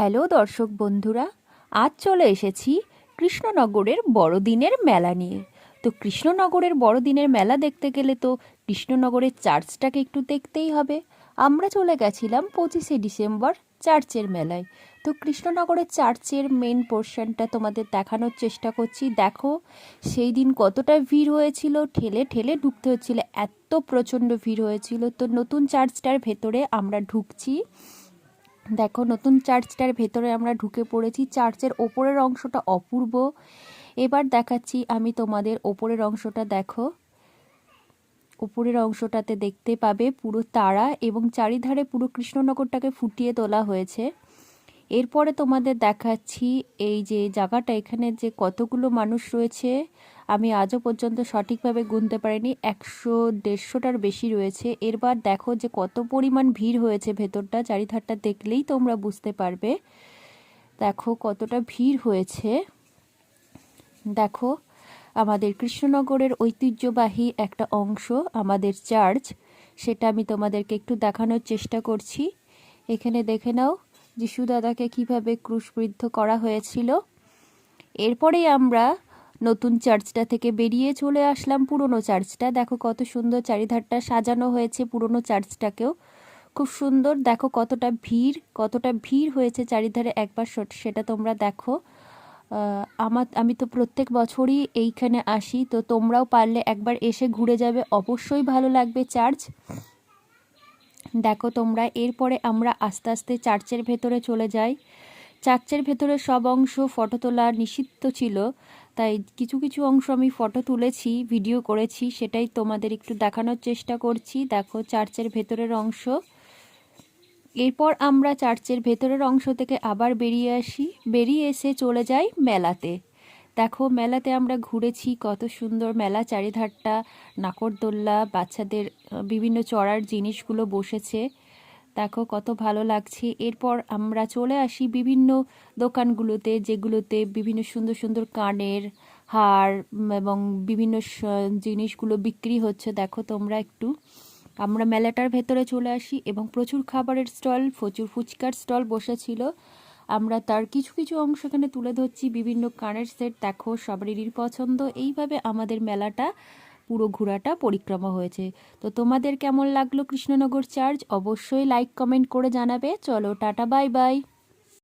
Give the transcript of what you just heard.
Hello দর্শক বন্ধুরা, আজ চলে এসেছি কৃষ্ণনগরের বড়দিনের মেলা নিয়ে। তো কৃষ্ণনগরের বড়দিনের মেলা দেখতে গেলে তো কৃষ্ণনগরের চার্চটাকে একটু দেখতেই হবে। আমরা চলে গেছিলাম পঁচিশে ডিসেম্বর চার্চের মেলায়। তো কৃষ্ণনগরের চার্চের মেন পোর্শনটা তোমাদের দেখানোর চেষ্টা করছি। দেখো, সেই দিন কতটা ভিড় হয়েছিল, ঠেলে ঠেলে ঢুকতে হচ্ছিল, এত প্রচণ্ড ভিড় হয়েছিল। তো নতুন চার্চটার ভেতরে আমরা ঢুকছি। দেখো, নতুন চার্চটার ভেতরে আমরা ঢুকে পড়েছি। চার্চের ওপরের অংশটা অপূর্ব। এবার দেখাচ্ছি আমি তোমাদের ওপরের অংশটা, দেখো। উপরের অংশটাতে দেখতে পাবে পুরো তারা এবং চারিধারে পুরো কৃষ্ণনগরটাকে ফুটিয়ে তোলা হয়েছে। এরপরে তোমাদের দেখাচ্ছি এই যে জায়গাটা, এখানে যে কতগুলো মানুষ রয়েছে, আমি আজও পর্যন্ত সঠিকভাবে গুনতে পারিনি, একশো দেড়শোটার বেশি রয়েছে। এরবার দেখো যে কত পরিমাণ ভিড় হয়েছে ভেতরটা, চারিধারটা দেখলেই তোমরা বুঝতে পারবে। দেখো কতটা ভিড় হয়েছে। দেখো, আমাদের কৃষ্ণনগরের ঐতিহ্যবাহী একটা অংশ, আমাদের চার্চ, সেটা আমি তোমাদেরকে একটু দেখানোর চেষ্টা করছি। এখানে দেখে নাও যিশু দাদাকে কীভাবে ক্রুশবৃদ্ধ করা হয়েছিল? এরপরেই আমরা নতুন চার্চটা থেকে বেরিয়ে চলে আসলাম পুরনো চার্চটা। দেখো কত সুন্দর চারিধারটা সাজানো হয়েছে পুরনো চার্চটাকেও। খুব সুন্দর, দেখো কতটা ভিড় কতটা ভিড় হয়েছে চারিধারে একবার সেটা তোমরা দেখো। আমার, আমি তো প্রত্যেক বছরই এইখানে আসি, তো তোমরাও পারলে একবার এসে ঘুরে যাবে। অবশ্যই ভালো লাগবে চার্চ। দেখো তোমরা, এরপরে আমরা আস্তে আস্তে চার্চের ভেতরে চলে যাই। চার্চের ভেতরে সব অংশ ফটো তোলা নিষিদ্ধ ছিল, তাই কিছু কিছু অংশ আমি ফটো তুলেছি, ভিডিও করেছি, সেটাই তোমাদের একটু দেখানোর চেষ্টা করছি। দেখো চার্চের ভেতরের অংশ। এরপর আমরা চার্চের ভেতরের অংশ থেকে আবার বেরিয়ে আসি। বেরিয়ে এসে চলে যাই মেলাতে। দেখো, মেলাতে আমরা ঘুরেছি কত সুন্দর মেলা, চারিধারটা নাকরদোল্লা, বাচ্চাদের বিভিন্ন চড়ার জিনিসগুলো বসেছে। দেখো, কত ভালো লাগছে। এরপর আমরা চলে আসি বিভিন্ন দোকানগুলোতে, যেগুলোতে বিভিন্ন সুন্দর সুন্দর কানের হার এবং বিভিন্ন জিনিসগুলো বিক্রি হচ্ছে। দেখো, তোমরা একটু। আমরা মেলাটার ভেতরে চলে আসি এবং প্রচুর খাবারের স্টল, প্রচুর ফুচকার স্টল বসেছিল। আমরা তার কিছু কিছু অংশ এখানে তুলে ধরছি। বিভিন্ন কানের সেট দেখো, সবারই পছন্দ এইভাবে আমাদের মেলাটা, পুরো ঘোরাটা পরিক্রমা হয়েছে। তো তোমাদের কেমন লাগল কৃষ্ণনগর চার্চ? অবশ্যই লাইক কমেন্ট করে জানাবে। চলো, টাটা বাই বাই